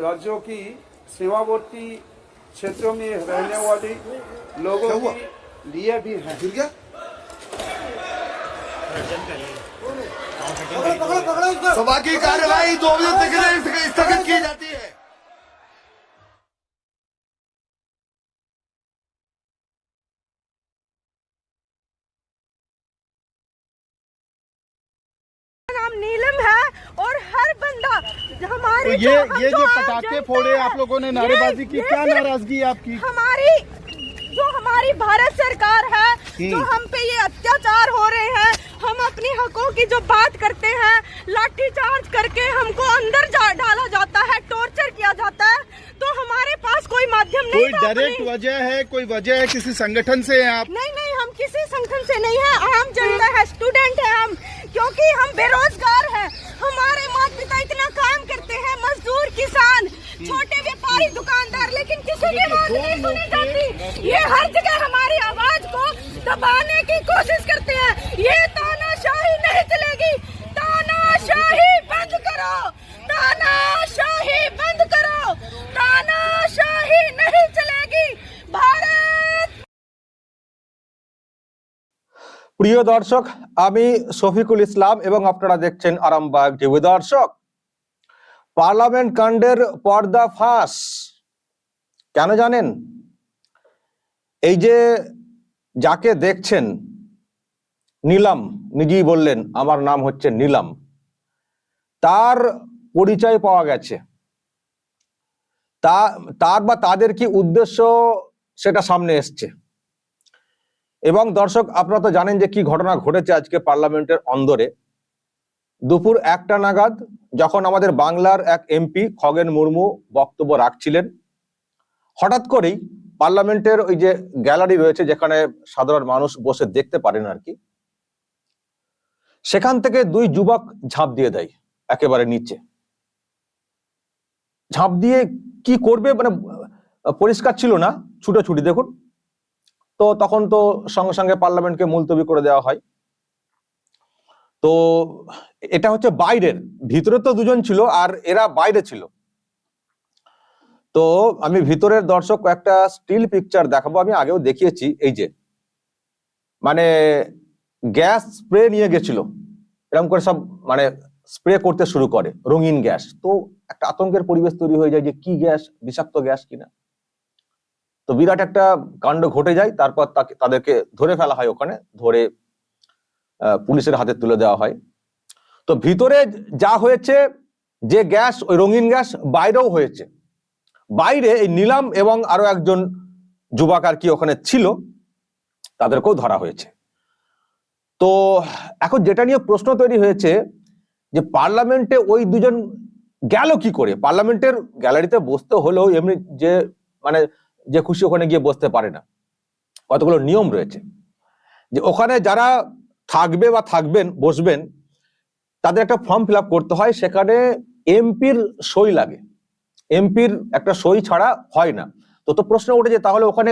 राज्यों की सीमावर्ती क्षेत्रों में रहने वाले लोगों के लिए भी है। गिर गया? सभा की कार्यवाही दो बजे तक स्थगित की जाती है नाम नीलम है और हर बंदा हमारी तो ये ये जो पटाखे फोड़े आप लोगों ने नारेबाजी की क्या नाराज़गी आपकी? हमारी जो हमारी भारत सरकार है जो। हम पे ये अत्याचार हो रहे हैं हम अपने हकों की जो बात करते हैं लाठी चार्ज करके हमको अंदर जा, डाला जाता है टॉर्चर किया जाता है तो हमारे पास कोई माध्यम नहीं कोई डायरेक्ट वजह है कोई वजह है किसी संगठन से है आप? नहीं नहीं हम किसी संगठन से नहीं है आम जनता है स्टूडेंट है हम क्योंकि हम बेरोजगार है हमारे माता पिता इतना काम करते हैं मजदूर किसान छोटे व्यापारी दुकानदार लेकिन किसी की बात नहीं सुनी जाती ये हर जगह हमारी आवाज को दबाने की कोशिश करते हैं ये तानाशाही नहीं चलेगी तानाशाही बंद करो तानाशाही बंद करो तानाशाही नहीं चलेगी भारत প্রিয় দর্শক আমি শফিকুল ইসলাম এবং আপনারা দেখছেন আরামবাগ টিভি দর্শক পার্লামেন্ট কাণ্ডের পর্দা ফাঁস কেন জানেন? এই যে যাকে দেখছেন, নিলাম, নিজেই বললেন, আমার নাম হচ্ছে নিলাম। তার পরিচয় পাওয়া গেছে। তা, তার বা তাদের কি উদ্দেশ্য সেটা সামনে এসছে। এবং দর্শক, আপনারা তো জানেন যে কি ঘটনা ঘটেছে আজকে পার্লামেন্টের অন্দরে। দুপুর একটা নাগাদ যখন আমাদের বাংলার এক এমপি খগেন মুর্মু বক্তব্য রাখছিলেন, হঠাৎ করেই পার্লামেন্টের ওই যে গ্যালারি রয়েছে যেখানে সাধারণ মানুষ বসে দেখতে পারেন আর কি, সেখান থেকে দুই যুবক ঝাঁপ দিয়ে দেয় একেবারে নিচে। ঝাঁপ দিয়ে কি করবে মানে পরিষ্কার ছিল না, ছুটোছুটি দেখুন। তো তখন তো সঙ্গে সঙ্গে পার্লামেন্টকে মুলতবি করে দেওয়া হয়। তো এটা হচ্ছে বাইরের, ভিতরে তো দুজন ছিল আর এরা বাইরে ছিল। তো আমি ভিতরের দর্শক একটা স্টিল পিকচার দেখাবো, আমি আগেও দেখিয়েছি, এই যে। মানে গ্যাস স্প্রে নিয়ে গেছিল এরকম করে সব মানে স্প্রে করতে শুরু করে, রঙিন গ্যাস। তো একটা আতঙ্কের পরিবেশ তৈরি হয়ে যায় যে কি গ্যাস, বিষাক্ত গ্যাস কিনা। তো বিরাট একটা কাণ্ড ঘটে যায়, তারপর তাকে, তাদেরকে ধরে ফেলা হয় ওখানে, ধরে পুলিশের হাতে তুলে দেওয়া হয়। তো ভিতরে যা হয়েছে, যে গ্যাস, ওই রঙিন গ্যাস বাইরেও হয়েছে। বাইরে এই নিলাম এবং আরও একজন যুবক আর কি ওখানে ছিল, তাদেরকেও ধরা হয়েছে। তো এখন যেটা নিয়ে প্রশ্ন তৈরি হয়েছে, যে পার্লামেন্টে ওই দুজন গেল কি করে? পার্লামেন্টের গ্যালারিতে বসতে হলেও এমনি যে মানে যে খুশি ওখানে গিয়ে বসতে পারে না। কতগুলো নিয়ম রয়েছে। যে ওখানে যারা থাকবে বা থাকবেন, বসবেন, তাদের একটা ফর্ম ফিল করতে হয়, সেখানে এমপির সই লাগে। এমপির একটা সই ছাড়া হয় না। তো তো প্রশ্ন উঠেছে, তাহলে ওখানে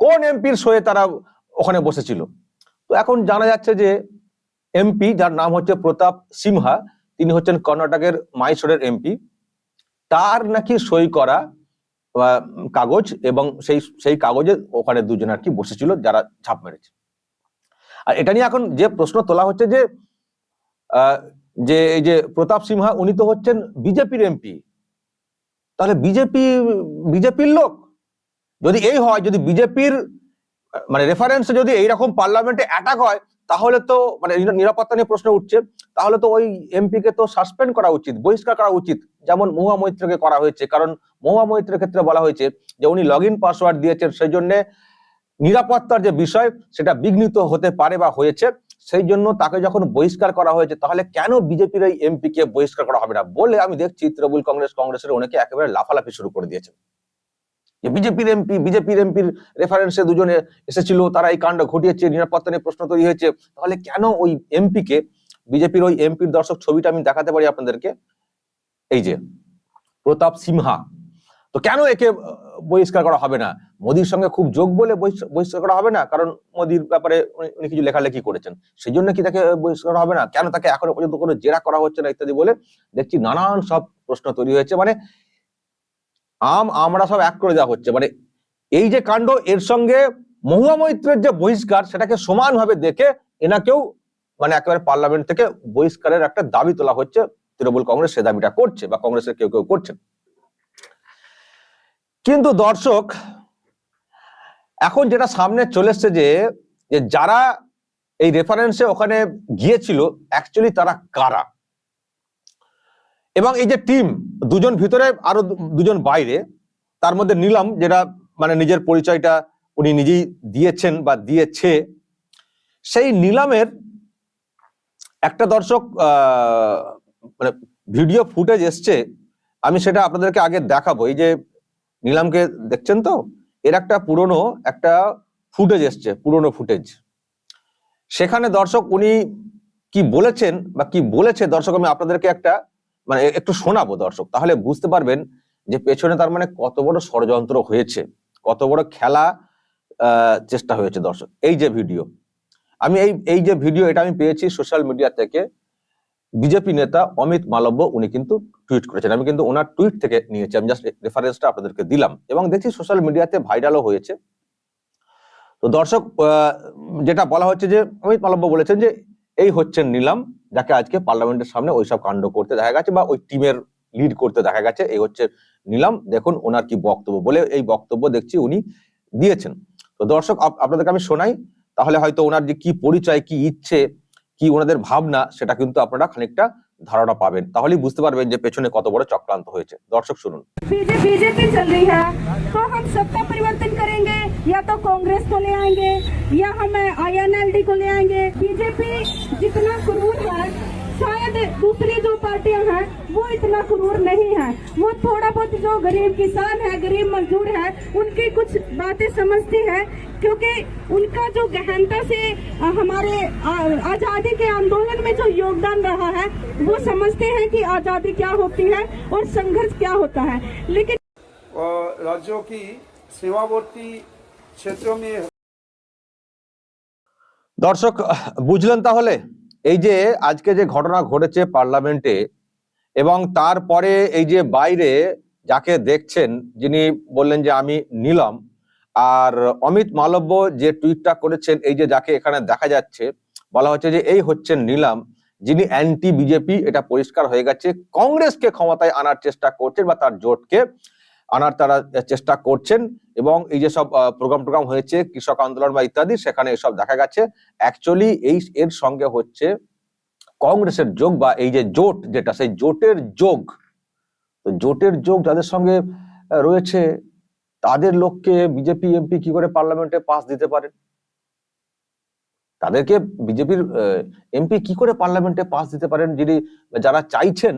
কোন এমপির সয়ে তারা ওখানে বসেছিল? তো এখন জানা যাচ্ছে যে এমপি যার নাম হচ্ছে প্রতাপ সিনহা তিনি হচ্ছেন কর্ণাটকের মাইসোরের এমপি তার নাকি সই করা কাগজ এবং সেই সেই কাগজে ওখানে দুজন আর কি বসেছিল, যারা ছাপ মেরেছে। আর এটা নিয়ে এখন যে প্রশ্ন তোলা হচ্ছে যে যে এই যে প্রতাপ সিনহা উনি তো হচ্ছেন বিজেপির এমপি, তাহলে বিজেপি, বিজেপির লোক? যদি এই হয়, যদি বিজেপির মানে রেফারেন্সে যদি এইরকম পার্লামেন্টে অ্যাটাক হয়, তাহলে তো মানে নিরা- নিরাপত্তা নিয়ে প্রশ্ন উঠছে, তাহলে তো ওই এমপি কে তো সাসপেন্ড করা উচিত, বহিষ্কার করা উচিত, যেমন মহুয়া মৈত্রকে করা হয়েছে। কারণ মহুয়া মৈত্রের ক্ষেত্রে বলা হয়েছে যে, উনি লগ ইন পাসওয়ার্ড দিয়েছেন সেই জন্য নিরাপত্তার যে বিষয়, সেটা বিঘ্নিত হতে পারে বা হয়েছে। সেই জন্য তাকে যখন বহিষ্কার করা হয়েছে, তাহলে কেন বিজেপির এই এমপি কে বহিষ্কার করা হবে না? বলে আমি দেখছি তৃণমূল কংগ্রেস, কংগ্রেসের অনেকে একেবারে লাফালাফি শুরু করে দিয়েছে। যে বিজেপির এমপি, বিজেপির এমপির রেফারেন্সে দুজনে এসেছিল, তারা এই কাণ্ড ঘটিয়েছে, নিরাপত্তা নিয়ে প্রশ্ন তৈরি হয়েছে। তাহলে কেন ওই এমপি কে বিজেপির ওই এমপির দর্শক ছবিটা আমি দেখাতে পারি আপনাদেরকে? এই যে প্রতাপ সিনহা তো কেন একে বহিষ্কার করা হবে না? মোদির সঙ্গে খুব যোগ বলে বহিষ্কার করা হবে না? কারণ মোদির ব্যাপারে উনি- কিছু লেখালেখি করেছেন। সেই জন্য কি তাকে বহিষ্কার করা হবে না? কেন তাকে এখনও পর্যন্ত কোনো জেরা করা হচ্ছে না ইত্যাদি বলে দেখছি নানান সব প্রশ্ন তৈরি হয়েছে। মানে আম, আমরা সব এক করে দেওয়া হচ্ছে। মানে এই যে কাণ্ড, এর সঙ্গে মহুয়া মৈত্রের যে বহিষ্কার, সেটাকে সমানভাবে দেখে এনাকেও মানে একেবারে পার্লামেন্ট থেকে বহিষ্কারের একটা দাবি তোলা হচ্ছে। তৃণমূল কংগ্রেস সে দাবিটা করছে বা কংগ্রেসের কেউ কেউ করছেন। কিন্তু দর্শক, এখন যেটা সামনে চলে এসছে যে যারা এই রেফারেন্সে ওখানে গিয়েছিল অ্যাকচুয়ালি তারা কারা? এবং এই যে টিম দুজন ভিতরে আরও দুজন বাইরে, তার মধ্যে নিলাম যেটা মানে নিজের পরিচয়টা উনি নিজেই দিয়েছেন বা দিয়েছে। সেই নিলামের একটা দর্শক মানে ভিডিও ফুটেজ এসছে, আমি সেটা আপনাদেরকে আগে দেখাবো। এই যে নিলামকে দেখছেন তো? এর একটা পুরনো একটা ফুটেজ এসছে, পুরনো ফুটেজ সেখানে দর্শক উনি কি বলেছেন বা কি বলেছে দর্শক, আমি আপনাদেরকে একটা মানে একটু শোনাবো দর্শক। তাহলে বুঝতে পারবেন যে পেছনে তার মানে কত বড় ষড়যন্ত্র হয়েছে, কত বড় খেলা চেষ্টা হয়েছে দর্শক। এই যে ভিডিও, আমি এই এই যে ভিডিও এটা আমি পেয়েছি সোশ্যাল মিডিয়া থেকে। বিজেপি নেতা অমিত মালব্য, উনি কিন্তু টুইট করেছেন। আমি কিন্তু ওনার টুইট থেকে নিয়েছি। আমি জাস্ট রেফারেন্সটা আপনাদেরকে দিলাম এবং দেখছি সোশ্যাল মিডিয়াতে ভাইরালও হয়েছে। তো দর্শক যেটা বলা হচ্ছে যে, অমিত মালব্য বলেছেন যে, এই হচ্ছেন নিলাম, যাকে আজকে পার্লামেন্টের সামনে ওইসব কাণ্ড করতে দেখা গেছে বা ওই টিমের লিড করতে দেখা গেছে, এই হচ্ছে নিলাম। দেখুন ওনার কি বক্তব্য বলে এই বক্তব্য দেখছি উনি দিয়েছেন। তো দর্শক, আপ- আপনাদেরকে আমি শোনাই, তাহলে হয়তো ওনার যে কি পরিচয়, কি ইচ্ছে, কি ওনাদের ভাবনা, সেটা কিন্তু আপনারা খানিকটা ধারণা পাবেন তাহলেই বুঝতে পারবেন যে পেছনে কত বড় চক্রান্ত হয়েছে দর্শক শুনুন बीजे- बीजेपी चल रही है तो हम सत्ता परिवर्तन करेंगे या तो कांग्रेस को ले आएंगे या हम आईएनएलडी को ले आएंगे बीजेपी जितना क्रूर है शायद दूसरी जो पार्टियां हैं वो इतना क्रूर नहीं है वो थोड़ा बहुत जो गरीब किसान है गरीब मजदूर है उनकी कुछ बातें समझती है क्योंकि उनका जो गहनता से अ, हमारे अ, आजादी के आंदोलन में जो योगदान रहा है वो समझते हैं कि आजादी क्या होती है और संघर्ष क्या होता है लेकिन और राज्यों की सीमावर्ती क्षेत्रों में দর্শক বুঝলেন তাহলে এই যে আজকে যে ঘটনা ঘটেছে পার্লামেন্টে এবং তারপরে এই যে বাইরে যাকে দেখছেন, যিনি বললেন যে আমি নিলাম, আর অমিত মালব্য যে টুইটটা করেছেন, এই যে যাকে এখানে দেখা যাচ্ছে, বলা হচ্ছে যে এই হচ্ছেন নিলাম, যিনি অ্যান্টি বিজেপি এটা পরিষ্কার হয়ে গেছে, কংগ্রেসকে ক্ষমতায় আনার চেষ্টা করছেন বা তার জোটকে আনার তারা চেষ্টা করছেন এবং এই যে সব প্রোগ্রাম টোগ্রাম হয়েছে, কৃষক আন্দোলন বা ইত্যাদি, সেখানে এসব দেখা গেছে। অ্যাকচুয়ালি এই, এর সঙ্গে হচ্ছে কংগ্রেসের যোগ বা এই যে জোট, যেটা সেই জোটের যোগ। তো জোটের যোগ যাদের সঙ্গে রয়েছে, তাদের লোককে বিজেপি, এমপি কি করে পার্লামেন্টে পাস দিতে পারেন তাদেরকে বিজেপির এমপি কি করে পার্লামেন্টে পাস দিতে পারেন? যিনি যারা চাইছেন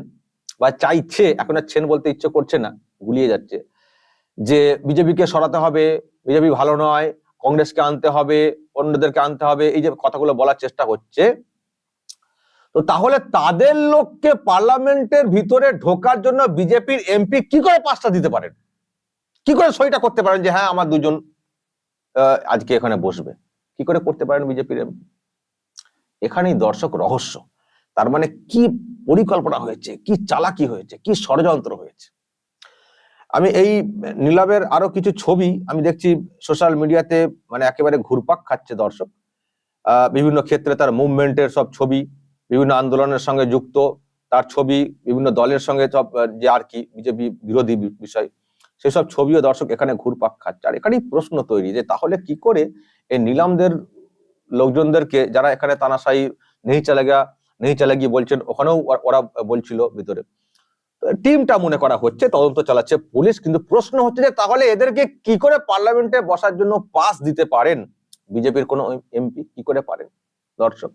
বা চাইছে, এখন আর ছেন বলতে ইচ্ছে করছে না। গুলিয়ে যাচ্ছে। যে বিজেপিকে সরাতে হবে, বিজেপি ভালো নয়, কংগ্রেসকে আনতে হবে, অন্যদেরকে আনতে হবে, এই যে কথাগুলো বলার চেষ্টা করছে। তো তাহলে তাদের লোককে পার্লামেন্টের ভিতরে ঢোকার জন্য বিজেপির এমপি কি করে পাঁচটা দিতে পারেন? কি করে সইটা করতে পারেন যে হ্যাঁ আমার দুজন আজকে এখানে বসবে? কি করে করতে পারেন বিজেপির এমপি? এখানেই দর্শক রহস্য। তার মানে কি পরিকল্পনা হয়েছে? কি চালাকি হয়েছে? কি ষড়যন্ত্র হয়েছে? আমি এই নীলাবের আরও কিছু ছবি আমি দেখছি সোশ্যাল মিডিয়াতে মানে একেবারে ঘুরপাক খাচ্ছে দর্শক। বিভিন্ন ক্ষেত্রে তার মুভমেন্টের সব ছবি, বিভিন্ন আন্দোলনের সঙ্গে যুক্ত, তার ছবি, বিভিন্ন দলের সঙ্গে সব যে আর কি বিজেপি বিরোধী বিষয়, সেসব ছবিও দর্শক এখানে ঘুরপাক খাচ্ছে। আর এখানেই প্রশ্ন তৈরি যে তাহলে কি করে এই নিলামদের লোকজনদেরকে যারা এখানে তানাশাই নেই চলে গা নেই চলে গিয়ে বলছেন, ওখানেও ওরা বলছিল ভিতরে। টিমটা মনে করা হচ্ছে, তদন্ত চালাচ্ছে পুলিশ, কিন্তু প্রশ্ন হচ্ছে যে তাহলে এদেরকে কি করে পার্লামেন্টে বসার জন্য পাস দিতে পারেন? বিজেপির কোন এমপি কি করে পারেন? দর্শক,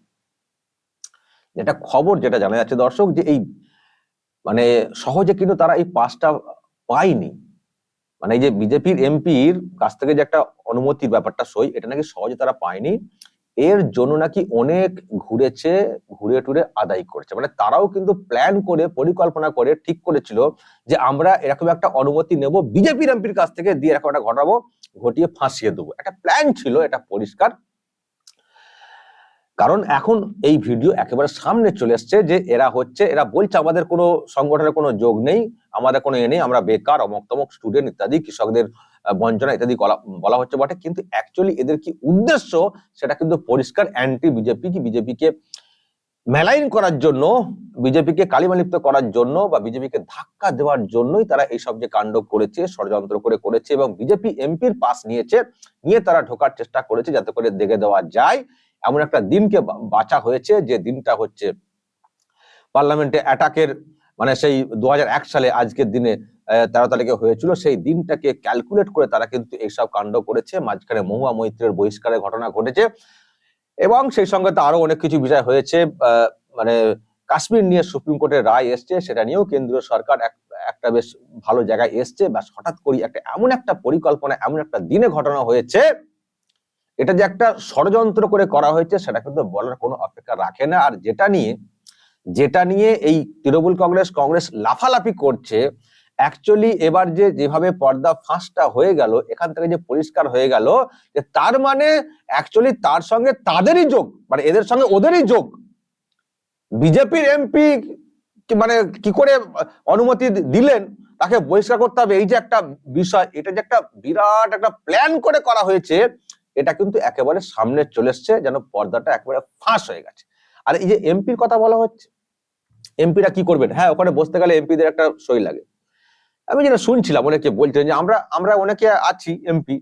যেটা খবর, যেটা জানা যাচ্ছে দর্শক, যে এই মানে সহজে কিন্তু তারা এই পাসটা পায়নি। মানে এই যে বিজেপির এমপির কাছ থেকে যে একটা অনুমতির ব্যাপারটা সই, এটা নাকি সহজে তারা পায়নি। এর জন্য নাকি অনেক ঘুরেছে, ঘুরে টুরে আদায় করেছে। মানে তারাও কিন্তু প্ল্যান করে, পরিকল্পনা করে, ঠিক করেছিল যে আমরা এরকম একটা অনুমতি নেব বিজেপির এমপির কাছ থেকে দিয়ে এরকম একটা ঘটাবো ঘটিয়ে ফাঁসিয়ে দেবো। একটা প্ল্যান ছিল, এটা পরিষ্কার। কারণ এখন এই ভিডিও একেবারে সামনে চলে এসছে যে এরা হচ্ছে, এরা বলছে আমাদের কোনো সংগঠনের কোনো যোগ নেই, আমাদের কোনো এ নেই, আমরা বেকার, অমক তমক স্টুডেন্ট ইত্যাদি, কৃষকদের বঞ্চনা ইত্যাদি বলা- হচ্ছে বটে। কিন্তু অ্যাকচুয়ালি এদের কি উদ্দেশ্য, সেটা কিন্তু পরিষ্কার অ্যান্টি বিজেপি কি? বিজেপিকে মেলাইন করার জন্য বিজেপিকে কালিমালিপ্ত করার জন্য বা বিজেপিকে ধাক্কা দেওয়ার জন্যই তারা এইসব যে কাণ্ড করেছে, ষড়যন্ত্র করে করেছে এবং বিজেপি এমপির পাস নিয়েছে, নিয়ে তারা ঢোকার চেষ্টা করেছে যাতে করে দেখে দেওয়া যায়। এমন একটা দিনকে বাঁচা হয়েছে যে দিনটা হচ্ছে পার্লামেন্টে অ্যাটাকের মানে সেই দু হাজার এক সালে আজকের দিনে তেরো তারিখে হয়েছিল। সেই দিনটাকে ক্যালকুলেট করে তারা কিন্তু এইসব কাণ্ড করেছে। মাঝখানে মহুয়া মৈত্রের বহিষ্কারের ঘটনা ঘটেছে। এবং সেই সঙ্গে তো আরও অনেক কিছু বিষয় হয়েছে। মানে কাশ্মীর নিয়ে সুপ্রিম কোর্টের রায় এসছে, সেটা নিয়েও কেন্দ্রীয় সরকার এক- একটা বেশ ভালো জায়গায় এসছে। বা হঠাৎ করে একটা, এমন একটা পরিকল্পনা, এমন একটা দিনে ঘটনা হয়েছে এটা যে একটা ষড়যন্ত্র করে করা হয়েছে, সেটা কিন্তু বলার কোনো অপেক্ষা রাখে না। আর যেটা নিয়ে যেটা নিয়ে এই তৃণমূল কংগ্রেস কংগ্রেস লাফালাফি করছে অ্যাকচুয়ালি এবার যে যেভাবে পর্দা ফাঁসটা হয়ে গেল, এখান থেকে যে পরিষ্কার হয়ে গেল, যে তার মানে অ্যাকচুয়ালি তার সঙ্গে তাদেরই যোগ মানে এদের সঙ্গে ওদেরই যোগ। বিজেপির এমপি মানে কি করে অনুমতি দিলেন, তাকে বহিষ্কার করতে হবে, এই যে একটা বিষয়, এটা যে একটা বিরাট একটা প্ল্যান করে করা হয়েছে এটা কিন্তু একেবারে সামনে চলে এসছে, যেন পর্দাটা একেবারে ফাঁস হয়ে গেছে। আর এই যে এমপির কথা বলা হচ্ছে এমপিরা কি করবেন? হ্যাঁ ওখানে বসতে গেলে এমপিদের একটা সই লাগে। আমি যেটা শুনছিলাম, অনেকে বলছেন যে আমরা আমরা অনেকে আছি এমপি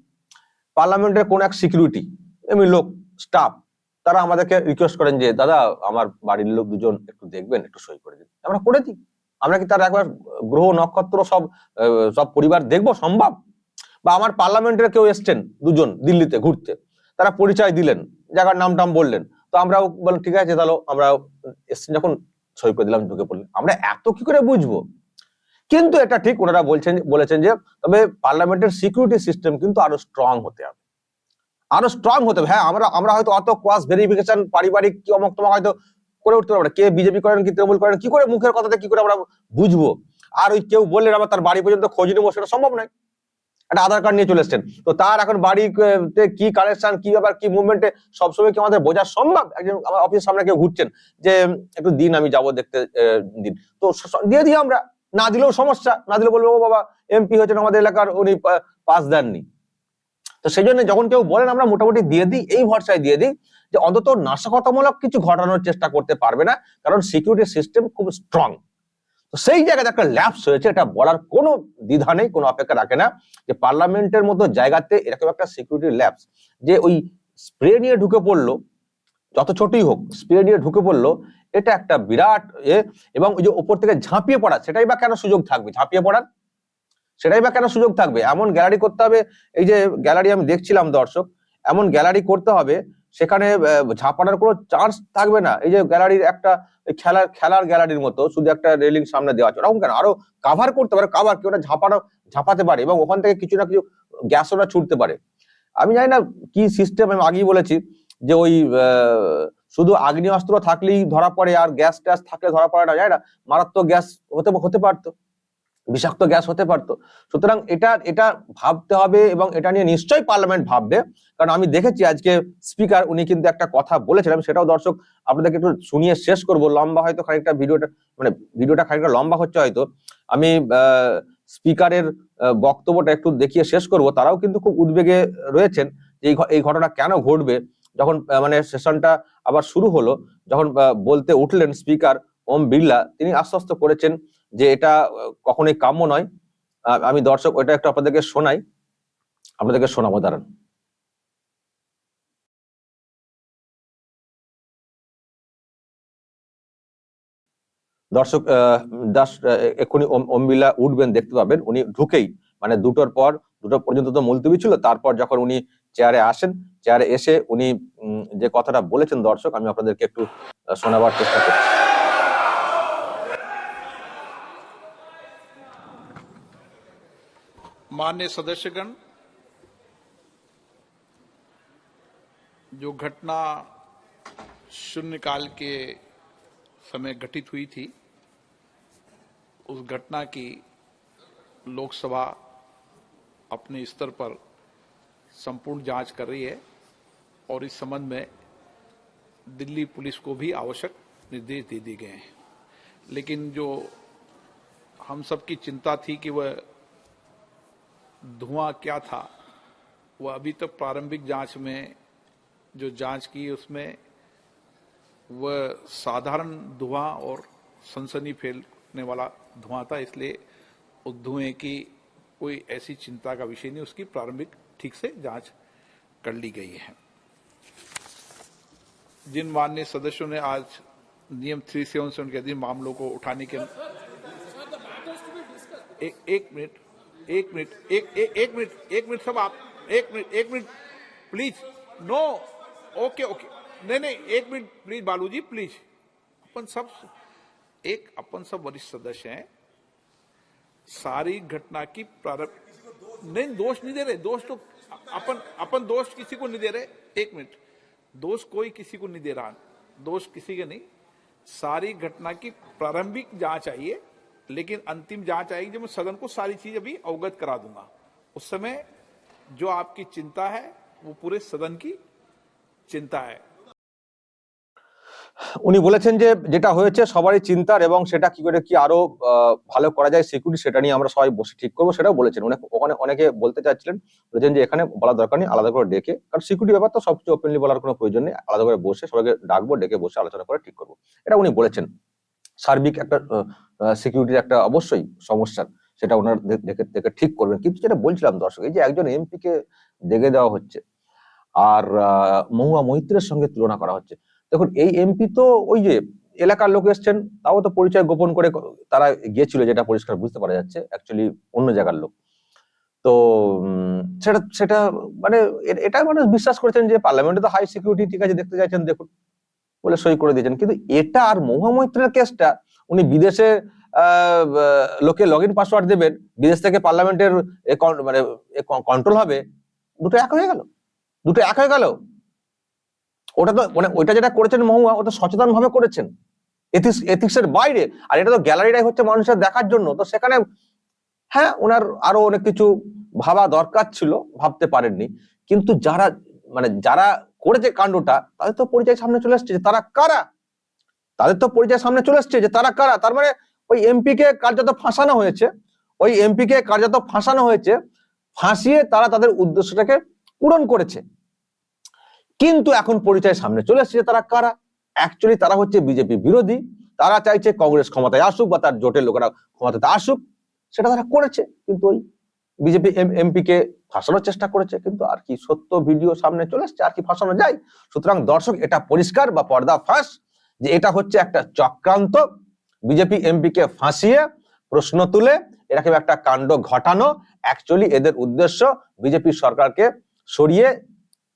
পার্লামেন্টের কোন এক সিকিউরিটি এমনি লোক স্টাফ তারা আমাদেরকে রিকোয়েস্ট করেন যে, দাদা, আমার বাড়ির লোক দুজন একটু দেখবেন, একটু সই করে দিন। আমরা করে দিই। আমরা কি তার একবার গ্রহ নক্ষত্র সব সব পরিবার দেখব? সম্ভব? বা আমার পার্লামেন্টের কেউ এসছেন দুজন দিল্লিতে ঘুরতে, তারা পরিচয় দিলেন, জায়গার নাম টাম বললেন। তো আমরাও বললাম, ঠিক আছে, তাহলে আমরা এসছেন যখন সই করে দিলাম, ঢুকে পড়লেন। আমরা এত কি করে বুঝব? কিন্তু এটা ঠিক ওনারা বলছেন, বলেছেন যে, তবে পার্লামেন্টের সিকিউরিটি সিস্টেম কিন্তু আরও স্ট্রং হতে হবে। আরও স্ট্রং হতে হবে। হ্যাঁ আমরা আমরা হয়তো অত ক্রস ভেরিফিকেশন পারিবারিক কি অমক তমক হয়তো করে উঠতে পারব কে বিজেপি করেন, কি তৃণমূল করেন, কি করে মুখের কথাতে কি করে আমরা বুঝব? আর ওই কেউ বললেন আবার তার বাড়ি পর্যন্ত খোঁজ নেব, সেটা সম্ভব নয়। একটা আধার কার্ড নিয়ে চলে এসছেন। তো তার এখন বাড়িতে কি কালেকশন কি ব্যাপার, কি মুভমেন্টে সবসময় কি আমাদের বোঝা সম্ভব? একজন আমার অফিসের সামনে কেউ ঘুরছেন যে, একটু দিন, আমি যাব দেখতে দিন। তো দিয়ে দিই আমরা। না দিলেও সমস্যা, না দিলে বলব বাবা এমপি হচ্ছেন আমাদের এলাকার, উনি পাস দেননি। তো সেই জন্য যখন কেউ বলেন, আমরা মোটামুটি দিয়ে দিই, এই ভরসায় দিয়ে দিই যে, অন্তত নাশকতামূলক কিছু ঘটানোর চেষ্টা করতে পারবে না, কারণ সিকিউরিটি সিস্টেম খুব স্ট্রং তো সেই জায়গাতে একটা ল্যাপস হয়েছে, এটা বলার কোনো দ্বিধা নেই, কোনো অপেক্ষা রাখে না যে পার্লামেন্টের মতো জায়গাতে এরকম একটা সিকিউরিটি ল্যাপস যে ওই স্প্রে নিয়ে ঢুকে পড়ল, যত ছোটই হোক স্প্রে নিয়ে ঢুকে পড়ল, এটা একটা বিরাট এ, এবং ওই যে ওপর থেকে ঝাঁপিয়ে পড়া, সেটাই বা কেন সুযোগ থাকবে? ঝাঁপিয়ে পড়ার? সেটাই বা কেন সুযোগ থাকবে? এমন গ্যালারি করতে হবে, এই যে গ্যালারি আমি দেখছিলাম দর্শক, এমন গ্যালারি করতে হবে সেখানে ঝাঁপানোর কোনো চান্স থাকবে না। এই যে গ্যালারির একটা খেলার খেলার গ্যালারির মতো শুধু একটা রেলিং সামনে দেওয়া আছে। ওরকম কেন? আরও কাভার করতে পারে কাভার কি ওটা ঝাঁপানো, ঝাঁপাতে পারে এবং ওখান থেকে কিছু না কিছু গ্যাস ওরা ছুটতে পারে। আমি জানি না কি সিস্টেম আমি আগেই বলেছি যে ওই শুধু আগ্নেয়াস্ত্র থাকলেই ধরা পড়ে আর গ্যাস ট্যাস থাকলে ধরা পড়ে না যায় না। মারাত্মক গ্যাস হতে হতে পারতো। বিষাক্ত গ্যাস হতে পারতো। সুতরাং এটা এটা ভাবতে হবে এবং এটা নিয়ে নিশ্চয়ই পার্লামেন্ট ভাববে। কারণ আমি দেখেছি আজকে স্পিকার, উনি কিন্তু একটা কথা বলেছিলেন। সেটাও দর্শক আপনাদেরকে একটু শুনিয়ে শেষ করব। লম্বা হয়তো খানিকটা ভিডিওটা মানে ভিডিওটা খানিকটা লম্বা হচ্ছে হয়তো। আমি স্পিকারের বক্তব্যটা একটু দেখিয়ে শেষ করব। তারাও কিন্তু খুব উদ্বেগে রয়েছেন যে এই ঘটনা কেন ঘটবে। যখন মানে সেশনটা আবার শুরু হলো, যখন বলতে উঠলেন স্পিকার ওম বিড়লা তিনি আশ্বস্ত করেছেন যে এটা কখনোই কাম্য নয়। আমি দর্শক ওইটা একটু আপনাদেরকে শোনাই। আপনাদেরকে শোনাবো দাঁড়ান। দর্শক আহ, এক্ষুনি ওম- বিড়লা উঠবেন দেখতে পাবেন। উনি ঢুকেই মানে দুটোর পর দুটো পর্যন্ত তো মুলতবি ছিল তারপর যখন উনি চেয়ারে আসেন চেয়ারে এসে উনি যে কথাটা বলেছেন দর্শক আমি আপনাদেরকে একটু শোনাবার চেষ্টা করছি। मान्य सदस्यगण, जो घटना शून्यकाल के समय घटित हुई थी, उस घटना की लोकसभा अपने स्तर पर संपूर्ण जाँच कर रही है और इस संबंध में दिल्ली पुलिस को भी आवश्यक निर्देश दे दिए गए हैं। लेकिन जो हम सबकी चिंता थी कि वह धुआँ क्या था? वह अभी तक प्रारंभिक जाँच में, जो जाँच की उसमें वह साधारण धुआँ और सनसनी फैलने वाला धुआँ था, इसलिए उस धुएँ की कोई ऐसी चिंता का विषय नहीं, उसकी प्रारंभिक ठीक से जाँच कर ली गई है। जिन माननीय सदस्यों ने आज नियम थ्री सेवन सेवन के अधीन मामलों को उठाने के एक मिनट। एक मिनट, एक एक एक मिनट एक मिनट सब आप, एक मिनट एक minute please no okay okay नहीं नहीं, एक मिनट प्लीज़ बालू जी प्लीज़ अपन सब, एक अपन सब वरिष्ठ सदस्य हैं। सारी घटना की प्रारंभ, नहीं, दोष नहीं दे रहे, दोष तो अपन अपन दोष किसी को नहीं दे रहे। एक मिनट, दोष कोई किसी को नहीं दे रहा, दोष किसी के नहीं। सारी घटना की प्रारंभिक जाँच आइए। लेकिन अंतिम जांच आएगी जब मैं सदन को सारी चीज अभी अवगत करा दूंगा उस समय जो आपकी चिंता है वो पूरे सदन की चिंता है উনি বলেছেন যে যেটা হয়েছে সবারই চিন্তার এবং সেটা কি করে কি আরো আহ, ভালো করা যায় সিকিউরিটি সেটা নিয়ে আমরা সবাই বসে ঠিক করবো সেটাও বলেছেন অনেক ওখানে অনেকে বলতে চাচ্ছিলেন বলেছেন যে এখানে বলার দরকার নেই আলাদা করে ডেকে কারণ সিকিউরিটি ব্যাপার তো সবচেয়ে ওপেনলি বলার কোনো প্রয়োজন নেই আলাদা করে বসে সবাইকে ডাকবো ডেকে বসে আলোচনা করে ঠিক করবো এটা উনি বলেছেন সার্বিক একটা সিকিউরিটির একটা অবশ্যই সমস্যা সেটা ওনার দেখে দেখে ঠিক করবেন। কিন্তু যেটা বলছিলাম দর্শক, এই যে একজন এমপি কে দেখে দেওয়া হচ্ছে আর মহুয়া মৈত্রের সঙ্গে তুলনা করা হচ্ছে, দেখুন এই এমপি তো ওই যে এলাকার লোক এসছেন, তাও তো পরিচয় গোপন করে তারা গিয়েছিল যেটা পরিষ্কার বুঝতে পারা যাচ্ছে অ্যাকচুয়ালি অন্য জায়গার লোক। তো সেটা সেটা মানে এটা মানুষ বিশ্বাস করেছেন যে পার্লামেন্টে তো হাই সিকিউরিটি ঠিক আছে, দেখতে চাইছেন, দেখুন। বলে সই করে দিয়েছেন। কিন্তু এটা আর মহামৈত্রের কেসটা, উনি বিদেশে লোকে লগ ইন পাসওয়ার্ড দেবেন, বিদেশ থেকে পার্লামেন্টের মানে কন্ট্রোল হবে, দুটো এক হয়ে গেল। দুটো এক হয়ে গেল। ওটা তো মানে ওইটা যেটা করেছেন মহুয়া, ওটা সচেতন ভাবে করেছেন। এথিক্স, এথিক্সের বাইরে। আর এটা তো গ্যালারিটাই হচ্ছে মানুষের দেখার জন্য। তো সেখানে হ্যাঁ ওনার আরও অনেক কিছু ভাবা দরকার ছিল, ভাবতে পারেননি। কিন্তু যারা মানে যারা করেছে কাণ্ডটা, তাদের তো পরিচয় সামনে চলে আসছে যে তারা কারা? তাদের তো পরিচয় সামনে চলে আসছে যে তারা কারা? তার মানে ওই এমপি কে কার্যত ফাঁসানো হয়েছে, ওই এমপি কে কার্যত ফাঁসানো হয়েছে, ফাঁসিয়ে তারা তাদের উদ্দেশ্যটাকে পূরণ করেছে। কিন্তু এখন পরিচয় সামনে চলে এসেছে যে তারা কারা? অ্যাকচুয়ালি তারা হচ্ছে বিজেপি বিরোধী, তারা চাইছে কংগ্রেস ক্ষমতায় আসুক বা তার জোটের লোকেরা ক্ষমতাতে আসুক, সেটা তারা করেছে। কিন্তু ওই বিজেপি এমপি কে ফাঁসানোর চেষ্টা করেছে, কিন্তু আর কি সত্য ভিডিও সামনে চলে এসছে, আর কি ফাঁসানো যায়? সুতরাং দর্শক, এটা পরিষ্কার বা পর্দা ফাঁস যে এটা হচ্ছে একটা চক্রান্ত। বিজেপি এমপি কে ফাঁসিয়ে প্রশ্ন তুলে, এরকম একটা কাণ্ড ঘটানো অ্যাকচুয়ালি এদের উদ্দেশ্য বিজেপি সরকারকে সরিয়ে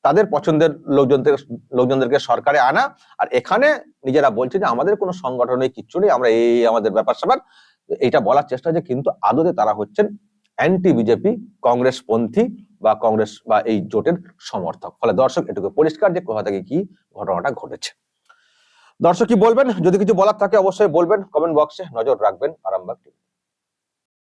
তাদের পছন্দের লোকজনদের লোকজনদেরকে সরকারে আনা। আর এখানে নিজেরা বলছে যে আমাদের কোনো সংগঠনে কিচ্ছু নেই, আমরা এই আমাদের ব্যাপার স্যাপার এইটা বলার চেষ্টা যে কিন্তু আদতে তারা হচ্ছেন অ্যান্টি বিজেপি কংগ্রেস পন্থী বা কংগ্রেস বা এই জোটের সমর্থক। ফলে দর্শক, এটুকু পরিষ্কার যে কোথা থেকে কি ঘটনাটা ঘটেছে। দর্শক কি বলবেন? যদি কিছু বলার থাকে অবশ্যই বলবেন। কমেন্ট বক্সে নজর রাখবেন। আরামবাগ টিভি